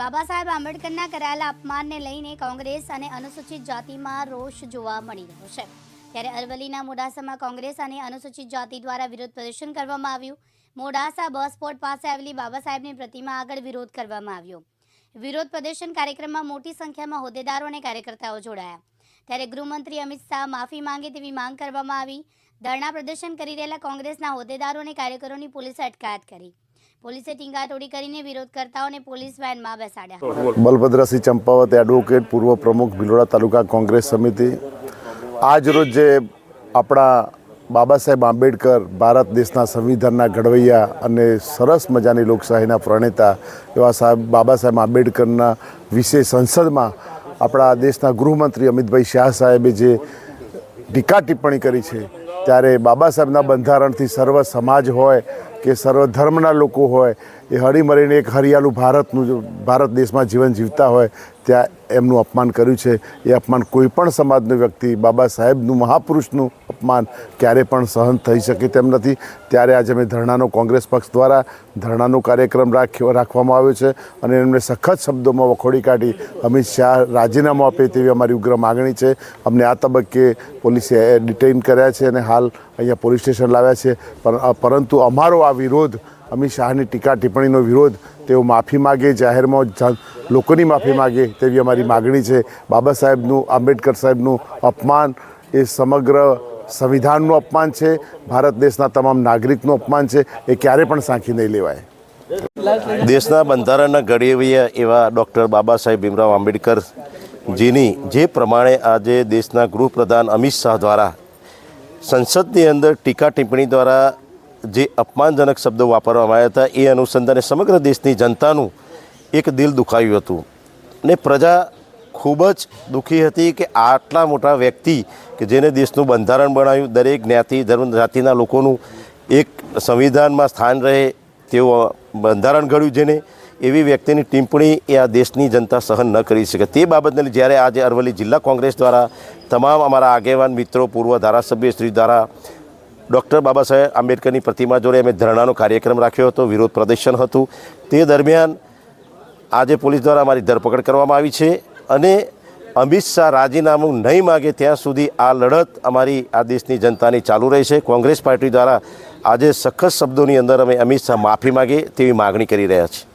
બાબા સાહેબ આંબેડકરના કરાયેલા અપમાનને લઈને કોંગ્રેસ અને અનુસૂચિત જાતિમાં રોષ જોવા મળી રહ્યો છે. ત્યારે અરવલ્લીના મોડાસામાં કોંગ્રેસ અને અનુસૂચિત જાતિ દ્વારા વિરોધ પ્રદર્શન કરવામાં આવ્યું. મોડાસા બસ સ્પોટ પાસે આવેલી બાબા સાહેબની પ્રતિમા આગળ વિરોધ કરવામાં આવ્યો. વિરોધ પ્રદર્શન કાર્યક્રમમાં મોટી સંખ્યામાં હોદ્દેદારો અને કાર્યકર્તાઓ જોડાયા. ત્યારે ગૃહમંત્રી અમિત શાહ માફી માંગે તેવી માંગ કરવામાં આવી. ધરણા પ્રદર્શન કરી રહેલા કોંગ્રેસના હોદ્દેદારો અને કાર્યકરોની પોલીસે અટકાયત કરી. પોલીસે ટીંગાટોળી કરીને વિરોધ કરતાઓને પોલીસ વેનમાં બેસાડ્યા. બલભદ્રસિંહ ચંપાવત એડવોકેટ પૂર્વ પ્રમુખ, ભિલોડા તાલુકા કોંગ્રેસ સમિતિ. આજરોજ જે આપણા બાબા સાહેબ આંબેડકર ભારત દેશના સંવિધાનના ઘડવૈયા અને સરસ મજાની લોકશાહીના પ્રણેતા એવા સાહેબ, બાબા સાહેબ આંબેડકરના વિશે સંસદમાં આપણા દેશના ગૃહમંત્રી અમિતભાઈ શાહ સાહેબે જે ટીકા ટિપ્પણી કરી છે, ત્યારે બાબા સાહેબના બંધારણથી સર્વ સમાજ હોય કે સર્વ ધર્મના લોકો હોય, એ હળીમળીને એક હરિયાળું ભારતનું ભારત દેશમાં જીવન જીવતા હોય ત્યાં એમનું અપમાન કર્યું છે. એ અપમાન કોઈ પણ સમાજનો વ્યક્તિ, બાબા સાહેબનું, મહાપુરુષનું અપમાન ક્યારે પણ સહન થઈ શકે તેમ નથી. ત્યારે આજે અમે ધરણાનો કોંગ્રેસ પક્ષ દ્વારા ધરણાનો કાર્યક્રમ રાખ્યો, રાખવામાં આવ્યો છે અને એમને સખત શબ્દોમાં વખોડી કાઢી અમિત શાહ રાજીનામું આપે તેવી અમારી ઉગ્ર માગણી છે. અમને આ તબક્કે પોલીસે ડિટેઇન કર્યા છે અને હાલ અહીંયા પોલીસ સ્ટેશન લાવ્યા છે. પરંતુ અમારો આ વિરોધ અમિત શાહની ટીકા ટિપ્પણીનો વિરોધ તેઓ માફી માગે, જાહેરમાં લોકોની માફી માગે તેવી અમારી માગણી છે. બાબા સાહેબનું, આંબેડકર સાહેબનું અપમાન એ સમગ્ર સંવિધાનનું અપમાન છે. ભારત દેશના તમામ નાગરિકનું અપમાન છે. એ ક્યારે પણ સાંખી નહીં લેવાય. દેશના બંધારણના ઘડવૈયા એવા ડૉક્ટર બાબા સાહેબ ભીમરાવ આંબેડકર જેની જે પ્રમાણે આજે દેશના ગૃહપ્રધાન અમિત શાહ દ્વારા સંસદની અંદર ટીકા ટિપ્પણી દ્વારા જે અપમાનજનક શબ્દો વાપરવામાં આવ્યા હતા, એ અનુસંધાને સમગ્ર દેશની જનતાનું એક દિલ દુખાયું હતું. ને પ્રજા ખૂબ જ દુઃખી હતી કે આટલા મોટા વ્યક્તિ કે જેને દેશનું બંધારણ બનાવ્યું, દરેક જ્ઞાતિ, ધર્મ, જાતિના લોકોનું એક સંવિધાનમાં સ્થાન રહે તેવું બંધારણ ઘડ્યું જેને એવી વ્યક્તિની ટિપ્પણી એ આ દેશની જનતા સહન ન કરી શકે. તે બાબતને જ્યારે આજે અરવલ્લી જિલ્લા કોંગ્રેસ દ્વારા તમામ અમારા આગેવાન, મિત્રો, પૂર્વ ધારાસભ્ય, શ્રી દ્વારા ડૉક્ટર બાબા સાહેબ આંબેડકરની પ્રતિમા જોડે અમે ધરણાનો કાર્યક્રમ રાખ્યો હતો, વિરોધ પ્રદર્શન હતું. તે દરમિયાન આજે પોલીસ દ્વારા અમારી ધરપકડ કરવામાં આવી છે અને અમિત શાહ રાજીનામું નહીં માગે ત્યાં સુધી આ લડત અમારી આ દેશની જનતાની ચાલુ રહી છે કોંગ્રેસ પાર્ટી દ્વારા આજે સખત શબ્દોની અંદર અમે અમિત શાહ માફી માગે તેવી માગણી કરી રહ્યા છીએ.